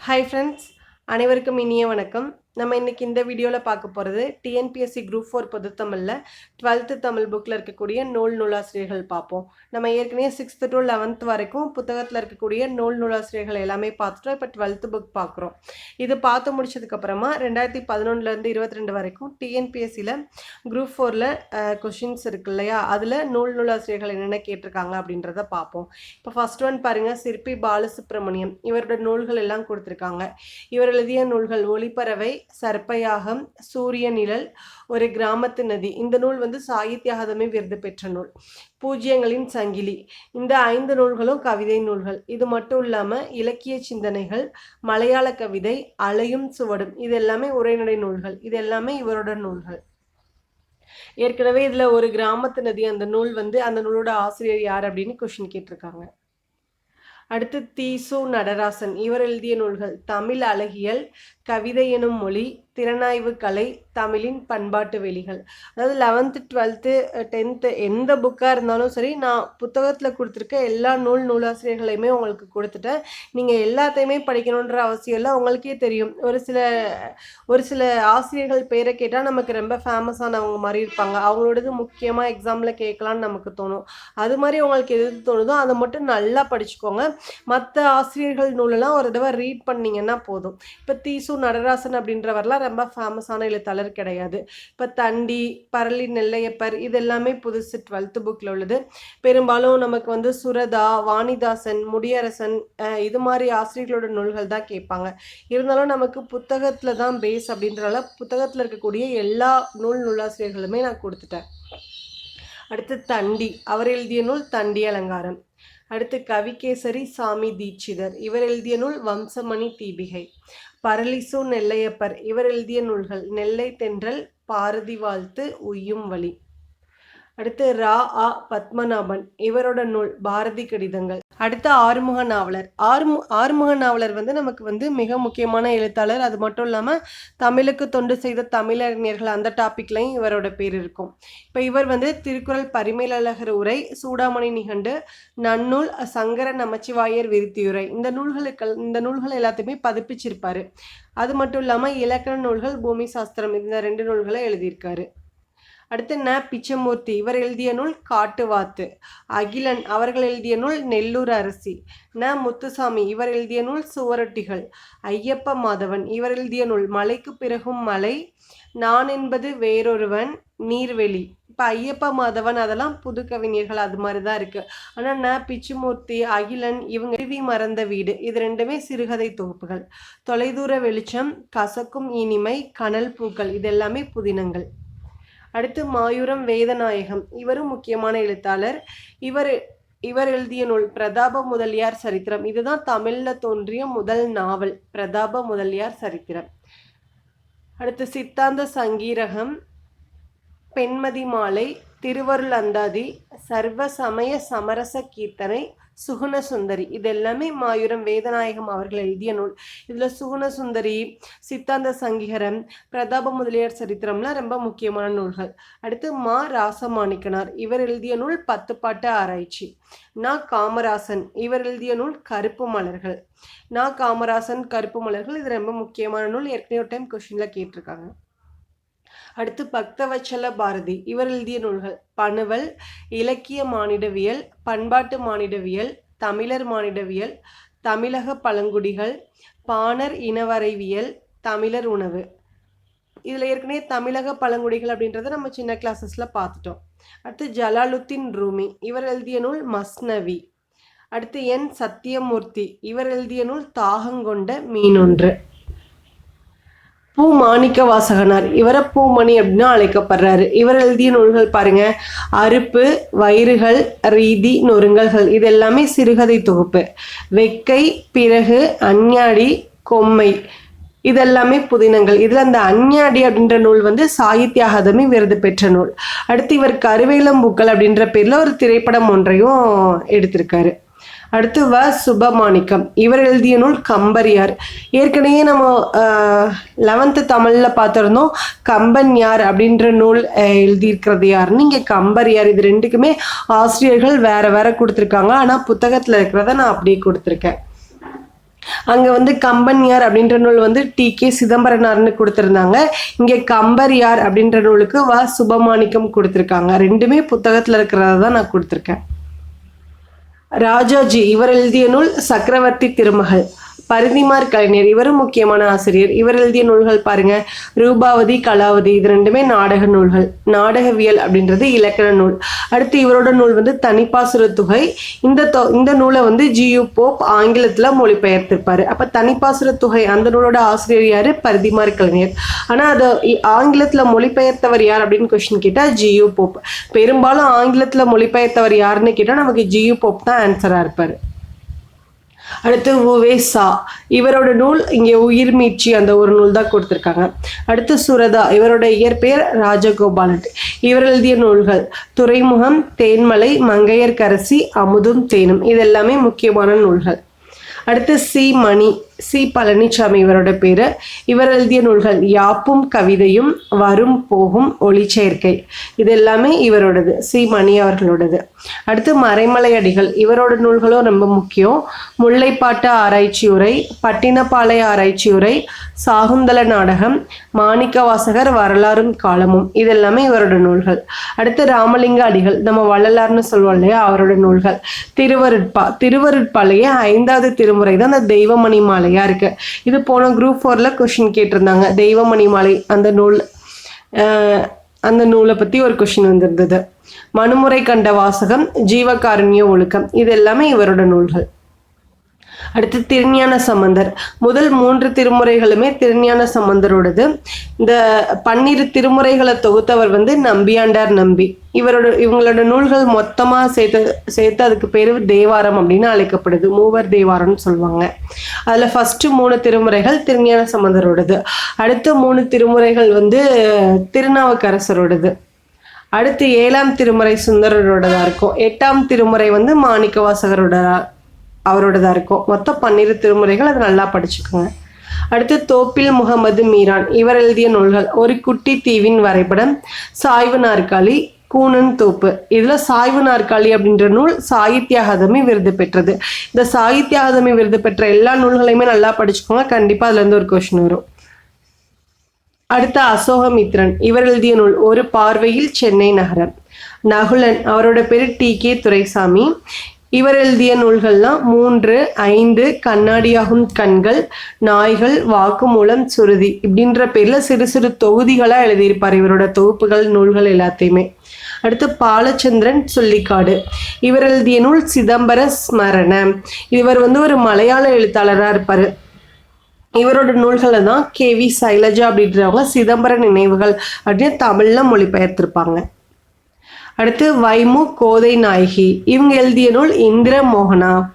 Hi friends அனைவருக்கும் இனிய வணக்கம். நம்ம இன்றைக்கி இந்த வீடியோவில் பார்க்க போகிறது டிஎன்பிஎஸ்சி குரூப் ஃபோர் பொதுத்தமிழில் டுவெல்த்து தமிழ் புக்கில் இருக்கக்கூடிய நூல் நூலாசிரியர்கள் பார்ப்போம். நம்ம ஏற்கனவே சிக்ஸ்த்து டு லெவன்த் வரைக்கும் புத்தகத்தில் இருக்கக்கூடிய நூல் நூலாசிரியர்கள் எல்லாமே பார்த்துட்டோம். இப்போ டுவெல்த்து புக் பார்க்குறோம். இது பார்த்து முடிச்சதுக்கப்புறமா ரெண்டாயிரத்தி பதினொன்றுலேருந்து இருபத்தி ரெண்டு வரைக்கும் டிஎன்பிஎஸ்சியில் குரூப் ஃபோரில் கொஷின்ஸ் இருக்கு இல்லையா? அதில் நூல் நூலாசிரியர்கள் என்னென்ன கேட்டிருக்காங்க அப்படின்றத பார்ப்போம். இப்போ ஃபர்ஸ்ட் ஒன் பாருங்கள் சிற்பி பாலசுப்ரமணியம். இவரோட நூல்கள் எல்லாம் கொடுத்துருக்காங்க. இவர் எழுதிய நூல்கள் ஒளிப்பறவை சர்ப்பயாகம் சூரிய நிழல் ஒரு கிராமத்து நதி. இந்த நூல் வந்து சாகித்யாகதமே விருது பெற்ற நூல். பூஜ்யங்களின் சங்கிலி. இந்த ஐந்து நூல்களும் கவிதை நூல்கள். இது மட்டும் இல்லாமல் இலக்கிய சிந்தனைகள் மலையாள கவிதை அலையும் சுவடும். இது எல்லாமே உரைநடை நூல்கள். இது எல்லாமே இவரோட நூல்கள். ஏற்கனவே இதில் ஒரு கிராமத்து நதி. அந்த நூல் வந்து அந்த நூலோட ஆசிரியர் யார் அப்படின்னு கொஷின் கேட்டிருக்காங்க. அடுத்து தீசு நடராசன். இவர் எழுதிய நூல்கள். தமிழ் அழகியல் கவிதை எனும் மொழி திறனாய்வு கலை தமிழின் பண்பாட்டு வெளிகள். அதாவது லெவன்த்து டுவெல்த்து டென்த்து எந்த புக்காக இருந்தாலும் சரி நான் புத்தகத்தில் கொடுத்துருக்க எல்லா நூல் நூலாசிரியர்களையுமே உங்களுக்கு கொடுத்துட்டேன். நீங்கள் எல்லாத்தையுமே படிக்கணுன்ற அவசியம் இல்லை உங்களுக்கே தெரியும். ஒரு சில ஒரு சில ஆசிரியர்கள் பேரை கேட்டால் நமக்கு ரொம்ப ஃபேமஸானவங்க மாதிரி இருப்பாங்க. அவங்களோடது முக்கியமாக எக்ஸாமில் கேட்கலான்னு நமக்கு தோணும். அது மாதிரி உங்களுக்கு எது தோணுதோ அதை மட்டும் நல்லா படிச்சுக்கோங்க. மற்ற ஆசிரியர்கள் நூலெல்லாம் ஒரு தடவை ரீட் பண்ணிங்கன்னா போதும். இப்போ தீசு நடராசன் அப்படின்றவர்லாம் ரொம்ப ஃபேமஸான எழுத்தாளர் கிடையாது. இப்போ தண்டி பரளி நெல்லையப்பர் இது எல்லாமே புதுசு டுவெல்த்து புக்கில் உள்ளது. பெரும்பாலும் நமக்கு வந்து சுரதா வாணிதாசன் முடியரசன் இது மாதிரி ஆசிரியர்களோட நூல்கள் தான் கேட்பாங்க. இருந்தாலும் நமக்கு புத்தகத்தில் தான் பேஸ் அப்படின்றனால புத்தகத்தில் இருக்கக்கூடிய எல்லா நூல் நூலாசிரியர்களுமே நான் கொடுத்துட்டேன். அடுத்து தண்டி. அவர் எழுதிய நூல் தண்டி அலங்காரம். அடுத்து கவிகேசரி சாமி தீட்சிதர். இவர் எழுதிய நூல் வம்சமணி தீபிகை. பரளிசு நெல்லையப்பர். இவர் எழுதிய நூல்கள் நெல்லை தென்றல் பாரதி வாழ்த்து உய்யும் வழி. அடுத்து ரா ஆ பத்மநாபன். இவரோட நூல் பாரதி கடிதங்கள். அடுத்து ஆறுமுக நாவலர். ஆறுமு ஆறுமுக நாவலர் வந்து நமக்கு வந்து மிக முக்கியமான எழுத்தாளர். அது மட்டும் இல்லாமல் தமிழுக்கு தொண்டு செய்த தமிழறிஞர்கள் அந்த டாப்பிக்லையும் இவரோட பேர் இருக்கும். இப்போ இவர் வந்து திருக்குறள் பரிமேலழகர் உரை சூடாமணி நிகண்டு நன்னூல் சங்கர நமச்சிவாயர் விருத்தியுரை. இந்த நூல்களுக்கு இந்த நூல்கள் எல்லாத்தையுமே பதிப்பிச்சிருப்பாரு. அது மட்டும் இல்லாமல் இலக்கண நூல்கள் பூமி சாஸ்திரம் இந்த ரெண்டு நூல்களை எழுதியிருக்காரு. அடுத்து ந பிச்சமூர்த்தி. இவர் எழுதிய நூல் காட்டுவாத்து. அகிலன் அவர்கள் எழுதிய நூல் நெல்லூர் அரசி. ந முத்துசாமி. இவர் எழுதிய நூல் சுவரொட்டிகள். ஐயப்ப மாதவன். இவர் எழுதிய நூல் மலைக்கு பிறகும் மலை. நான் என்பது வேறொருவன். நீர்வெளி. இப்போ ஐயப்ப மாதவன் அதெல்லாம் புது கவிஞர்கள் அது மாதிரி தான் இருக்குது ஆனால் ந பிச்சுமூர்த்தி அகிலன் இவங்க இருவி மறந்த வீடு. இது ரெண்டுமே சிறுகதை தொகுப்புகள். தொலைதூர வெளிச்சம் கசக்கும் இனிமை கனல் பூக்கள். இது எல்லாமே புதினங்கள். அடுத்து மாயூரம் வேதநாயகம். இவரும் முக்கியமான எழுத்தாளர். இவர் இவர் எழுதிய நூல் பிரதாப முதலியார் சரித்திரம். இதுதான் தமிழில் தோன்றிய முதல் நாவல் பிரதாப முதலியார் சரித்திரம். அடுத்து சித்தாந்த சங்கீரகம் பெண்மதி மாலை திருவருள் அந்தாதி சர்வ சமய சமரச கீர்த்தனை சுகுண சுந்தரி இது எல்லாமே மாயூரம் வேதநாயகம் அவர்கள் எழுதிய நூல். இதில் சுகுண சுந்தரி சித்தாந்த சங்கீகரம் பிரதாப முதலியார் சரித்திரம்லாம் ரொம்ப முக்கியமான நூல்கள். அடுத்து மா ராசமாணிக்கனார். இவர் எழுதிய நூல் பத்து பாட்டு ஆராய்ச்சி. நா காமராசன். இவர் எழுதிய நூல் கருப்பு மலர்கள். நா காமராசன் கருப்பு மலர்கள் இது ரொம்ப முக்கியமான நூல். ஏற்கனவே ஒரு டைம் கொஷினில் கேட்டிருக்காங்க. அடுத்து பக்தவச்சல பாரதி. இவர் எழுதிய நூல்கள் பனுவல் இலக்கிய மானிடவியல் பண்பாட்டு மானிடவியல் தமிழர் மானிடவியல் தமிழக பழங்குடிகள் பாணர் இனவரைவியல் தமிழர் உணவு. இதில் ஏற்கனவே தமிழக பழங்குடிகள் அப்படின்றத நம்ம சின்ன கிளாஸஸில் பார்த்துட்டோம். அடுத்து ஜலாலுத்தீன் ரூமி. இவர் எழுதிய நூல் மஸ்னவி. அடுத்து என் சத்தியமூர்த்தி. இவர் எழுதிய நூல் தாகங்கொண்ட மீனொன்று. பூ மாணிக்க வாசகனார் இவரை பூமணி அப்படின்னு அழைக்கப்படுறாரு. இவர் எழுதிய நூல்கள் பாருங்க. அறுப்பு வயிறுகள் ரீதி நொறுங்கல்கள். இது எல்லாமே சிறுகதை தொகுப்பு. வெக்கை பிறகு அஞ்ஞாடி கொம்மை. இதெல்லாமே புதினங்கள். இதில் அந்த அஞ்ஞாடி அப்படின்ற நூல் வந்து சாகித்ய அகாதமி விருது பெற்ற நூல். அடுத்து இவர் கருவேலம்பூக்கள் அப்படின்ற பேரில் ஒரு திரைப்படம் ஒன்றையும் எடுத்திருக்காரு. அடுத்து வ சுபமாணிக்கம். இவர் எழுதிய நூல் கம்பரியார். ஏற்கனவே நம்ம லெவன்த்து தமிழில் பார்த்துருந்தோம் கம்பன் யார் அப்படின்ற நூல் எழுதியிருக்கிறது யாருன்னு இங்கே கம்பரியார். இது ரெண்டுக்குமே ஆசிரியர்கள் வேற வேற கொடுத்துருக்காங்க. ஆனால் புத்தகத்தில் இருக்கிறத நான் அப்படியே கொடுத்துருக்கேன். அங்க வந்து கம்பன் யார் அப்படின்ற நூல் வந்து டி. கே. சிதம்பரனார்னு கொடுத்துருந்தாங்க. இங்க கம்பரியார் அப்படின்ற நூலுக்கு வ சுபமாணிக்கம் கொடுத்துருக்காங்க. ரெண்டுமே புத்தகத்துல இருக்கிறத தான் நான் கொடுத்துருக்கேன். ராஜாஜி இவர் எழுதிய நூல் சக்கரவர்த்தி திருமகள். பரிதிமார் கலைஞர் இவரும் முக்கியமான ஆசிரியர். இவர் எழுதிய நூல்கள் பாருங்க. ரூபாவதி கலாவதி இது ரெண்டுமே நாடக நூல்கள். நாடகவியல் அப்படின்றது இலக்கண நூல். அடுத்து இவரோட நூல் வந்து தனிப்பாசுர தொகை. இந்த தொ இந்த நூலை வந்து ஜியு போப் ஆங்கிலத்துல மொழிபெயர்த்திருப்பாரு. அப்ப தனிப்பாசுர தொகை அந்த நூலோட ஆசிரியர் யாரு? பரிதிமார் கலைஞர். ஆனா அதை ஆங்கிலத்தில் ஆங்கிலத்துல மொழிபெயர்த்தவர் யார் அப்படின்னு கொஸ்டின் கேட்டா ஜியு போப். பெரும்பாலும் ஆங்கிலத்துல மொழிபெயர்த்தவர் யாருன்னு கேட்டா நமக்கு ஜியு போப் தான் ஆன்சரா இருப்பாரு. அடுத்து உவே சா இவரோட நூல் இங்கே உயிர் மீட்சி அந்த ஒரு நூல் தான் கொடுத்துருக்காங்க. அடுத்து சுரதா இவரோட இயற்பெயர் ராஜகோபாலன். இவர் எழுதிய நூல்கள் துறைமுகம் தேன்மலை மங்கையர்க்கரசி அமுதும் தேனும். இது எல்லாமே முக்கியமான நூல்கள். அடுத்து சி மணி சி. பழனிசாமி இவரோட பேரு. இவர் எழுதிய நூல்கள் யாப்பும் கவிதையும் வரும் போகும் ஒளிச்சேர்க்கை இது எல்லாமே இவரோடது சி. மணி அவர்களோடது. அடுத்து மறைமலை அடிகள். இவரோட நூல்களும் ரொம்ப முக்கியம். முல்லைப்பாட்டு ஆராய்ச்சி உரை பட்டினப்பாளைய ஆராய்ச்சி உரை சாகுந்தல நாடகம் மாணிக்க வாசகர் வரலாறும் காலமும். இது எல்லாமே இவரோட நூல்கள். அடுத்து ராமலிங்க அடிகள். நம்ம வள்ளலார்னு சொல்லுவோம் இல்லையா அவரோட நூல்கள். திருவருட்பா திருவருட்பாலேயே ஐந்தாவது திருமுறை தான் அந்த தெய்வமணி மாலை நிறையா இருக்கு. இது போன குரூப் ஃபோர்ல கொஷின் கேட்டிருந்தாங்க. தெய்வமணி மாலை அந்த நூல் அந்த நூலை பத்தி ஒரு கொஷின் வந்திருந்தது. மனுமுறை கண்ட வாசகம் ஜீவகாருண்ய ஒழுக்கம் இது எல்லாமே இவரோட நூல்கள். அடுத்து திருஞான சம்பந்தர். முதல் மூன்று திருமுறைகளுமே திருஞான சம்பந்தரோடது. இந்த பன்னிரு திருமுறைகளை தொகுத்தவர் வந்து நம்பியாண்டார் நம்பி. இவரோட இவங்களோட நூல்கள் மொத்தமாக சேர்த்து சேர்த்து அதுக்கு பேர் தேவாரம் அப்படின்னு அழைக்கப்படுது. மூவர் தேவாரம்னு சொல்லுவாங்க. அதில் ஃபஸ்ட்டு மூணு திருமுறைகள் திருஞான சம்பந்தரோடது. அடுத்த மூணு திருமுறைகள் வந்து திருநாவுக்கரசரோடது. அடுத்து ஏழாம் திருமுறை சுந்தரரோடதா இருக்கும். எட்டாம் திருமுறை வந்து மாணிக்க அவரோடதாக இருக்கும். மொத்தம் பன்னிரு திருமுறைகள் அதை நல்லா படிச்சுக்கோங்க. அடுத்து தோப்பில் முகமது மீரான். இவர் எழுதிய நூல்கள். ஒரு குட்டி தீவின் வரைபடம் சாய்வு நாற்காலி கூனன் தோப்பு. இதில் சாய்வு நாற்காலி அப்படின்ற நூல் சாகித்ய அகாதமி விருது பெற்றது. இந்த சாகித்ய அகாதமி விருது பெற்ற எல்லா நூல்களையுமே நல்லா படிச்சுக்கோங்க. கண்டிப்பாக அதுல இருந்து ஒரு கொஷின் வரும். அடுத்த அசோகமித்ரன். இவர் எழுதிய நூல் ஒரு பார்வையில் சென்னை நகரம். நகுலன். அவரோட பேர் டி கே துரைசாமி. இவர் எழுதிய நூல்கள்லாம் மூன்று ஐந்து கண்ணாடியாகும் கண்கள் நாய்கள் வாக்குமூலம் சுருதி இப்படின்ற பேர்ல சிறு சிறு தொகுதிகளா எழுதியிருப்பார் இவரோட தொகுப்புகள் நூல்கள் எல்லாத்தையுமே. அடுத்து பாலச்சந்திரன் சொல்லிக்காடு. இவர் எழுதிய நூல் சிதம்பர ஸ்மரண. இவர் வந்து ஒரு மலையாள எழுத்தாளராக இருப்பார். இவரோட நூல்களை தான் கே வி சைலஜா அப்படின்றவங்க சிதம்பர நினைவுகள் அப்படின்னு தமிழில் மொழிபெயர்த்திருப்பாங்க. அடுத்து வைமு கோதை நாயகி. இவங்க எழுதிய நூல் இந்திர மோகனா.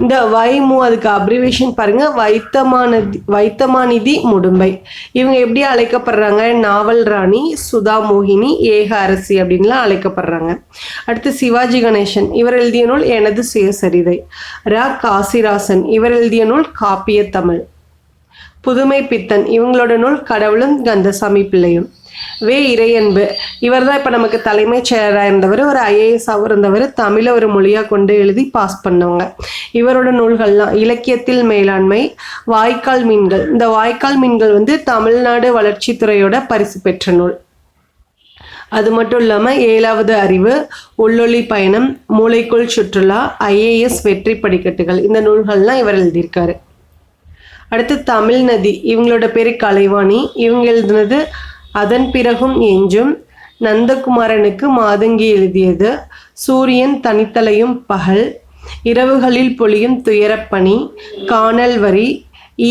இந்த வைமு அதுக்கு அப்ரிவேஷன் பாருங்க. வைத்தமானதி வைத்தமாநிதி முடும்பை. இவங்க எப்படி அழைக்கப்படுறாங்க? நாவல் ராணி சுதா மோகினி ஏக அரசி அப்படின்லாம் அழைக்கப்படுறாங்க. அடுத்து சிவாஜி கணேசன். இவர் எழுதிய நூல் எனது சுயசரிதை. ரா காசிராசன். இவர் எழுதிய நூல் காப்பிய தமிழ். புதுமை பித்தன் இவங்களோட நூல் கடவுளும் கந்தசாமி பிள்ளையும். வே இறையன்பு. இவர் தான் இப்போ நமக்கு தலைமைச் செயலராக இருந்தவர் ஒரு ஐஏஎஸ்ஸாகவும் இருந்தவர் தமிழை ஒரு மொழியாக கொண்டு எழுதி பாஸ் பண்ணவங்க. இவரோட நூல்கள்லாம் இலக்கியத்தில் மேலாண்மை வாய்க்கால் மீன்கள். இந்த வாய்க்கால் மீன்கள் வந்து தமிழ்நாடு வளர்ச்சித்துறையோட பரிசு பெற்ற நூல். அது மட்டும் இல்லாமல் ஏழாவது அறிவு உள்ளொளி பயணம் மூளைக்குள் சுற்றுலா ஐஏஎஸ் வெற்றி படிக்கட்டுகள். இந்த நூல்கள்லாம் இவர் எழுதியிருக்காரு. அடுத்து தமிழ் நதி. இவங்களோட பேர் கலைவாணி. இவங்க எழுதுனது அதன் பிறகும் எஞ்சும் நந்தகுமாரனுக்கு மாதங்கி எழுதியது. சூரியன் தனித்தலையும் பகல் இரவுகளில் பொழியும் துயரப்பணி காணல் வரி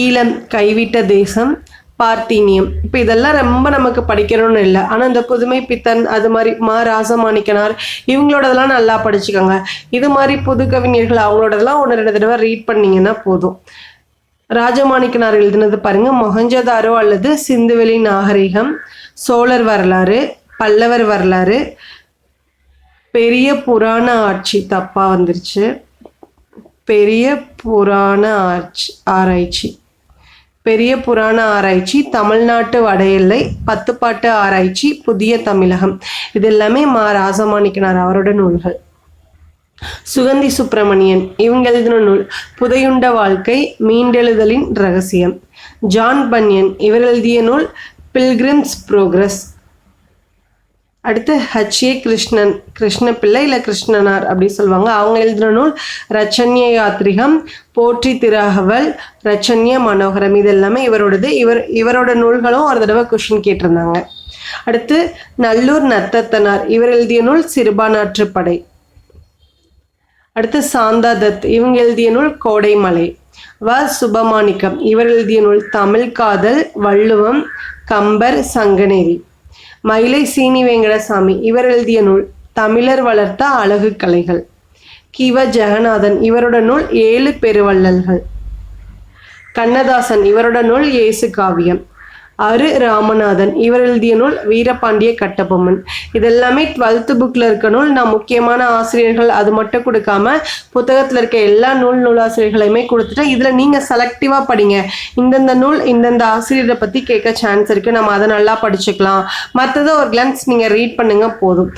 ஈழம் கைவிட்ட தேசம் பார்த்தீனியம். இப்போ இதெல்லாம் ரொம்ப நமக்கு படிக்கணும்னு இல்லை. ஆனால் இந்த புதுமை பித்தன் அது மாதிரி மா ராசமாணிக்கனார் இவங்களோடதெல்லாம் நல்லா படிச்சுக்கோங்க. இது மாதிரி புது கவிஞர்கள் அவங்களோடதெல்லாம் ஒன்று ரெண்டு தடவை ரீட் பண்ணீங்கன்னா போதும். ராஜமாணிக்கனார் எழுதினது பாருங்க. மொஹஞ்சதாரோ அல்லது சிந்துவெளி நாகரிகம் சோழர் வரலாறு பல்லவர் வரலாறு பெரிய புராண ஆட்சி தப்பா வந்துருச்சு. பெரிய புராண ஆட்சி ஆராய்ச்சி. பெரிய புராண ஆராய்ச்சி தமிழ்நாட்டு வட எல்லை பத்துப்பாட்டு ஆராய்ச்சி புதிய தமிழகம். இது எல்லாமே மா ராசமாணிக்கனார் அவரோட நூல்கள். சுகந்தி சுப்பிரமணியன் இவங்க எழுதின நூல் புதையுண்ட வாழ்க்கை மீண்டெழுதலின் ரகசியம். ஜான் பன்யன் இவர் எழுதிய நூல் பில்கிரிம்ஸ் ப்ரோக்ரஸ் அடுத்து ஹச்ஏ கிருஷ்ணன் கிருஷ்ணபிள்ளை இல்லை கிருஷ்ணனார் அப்படி சொல்லுவாங்க. அவங்க எழுதின நூல் ரச்சன்ய யாத்ரிகம் போற்றி திராகவல் ரச்சன்ய மனோகரம் இது எல்லாமே இவரோடது. இவர் இவரோட நூல்களும் ஒரு தடவை கொஷின் கேட்டிருந்தாங்க. அடுத்து நல்லூர் நத்தத்தனார் இவர் எழுதிய நூல் சிறுபானாற்றுப்படை அடுத்து சாந்தா தத் இவங்க எழுதிய நூல் கோடைமலை. வ. சுபமாணிக்கம். இவர் எழுதிய நூல் தமிழ் காதல் வள்ளுவம் கம்பர் சங்கநேரி. மயிலை சீனி வெங்கடசாமி. இவர் எழுதிய நூல் தமிழர் வளர்த்த அழகு கலைகள். கிவ ஜெகநாதன். இவரோட நூல் ஏழு பெருவள்ளல்கள். கண்ணதாசன். இவரோட நூல் இயேசு காவியம். அரு ராமநாதன். இவர் எழுதிய நூல் வீரபாண்டிய கட்டபொம்மன். இதெல்லாமே டுவெல்த்து புக்கில் இருக்க நூல். நான் முக்கியமான ஆசிரியர்கள் அது மட்டும் கொடுக்காம புத்தகத்தில் இருக்க எல்லா நூல் நூலாசிரியர்களையுமே கொடுத்துட்டேன். இதில் நீங்கள் செலக்டிவாக படிங்க. இந்தந்த நூல் இந்தந்த ஆசிரியரை பற்றி கேட்க சான்ஸ் இருக்குது நம்ம அதை நல்லா படிச்சுக்கலாம். மற்றதை ஒரு கிளான்ஸ் நீங்கள் ரீட் பண்ணுங்க போதும்.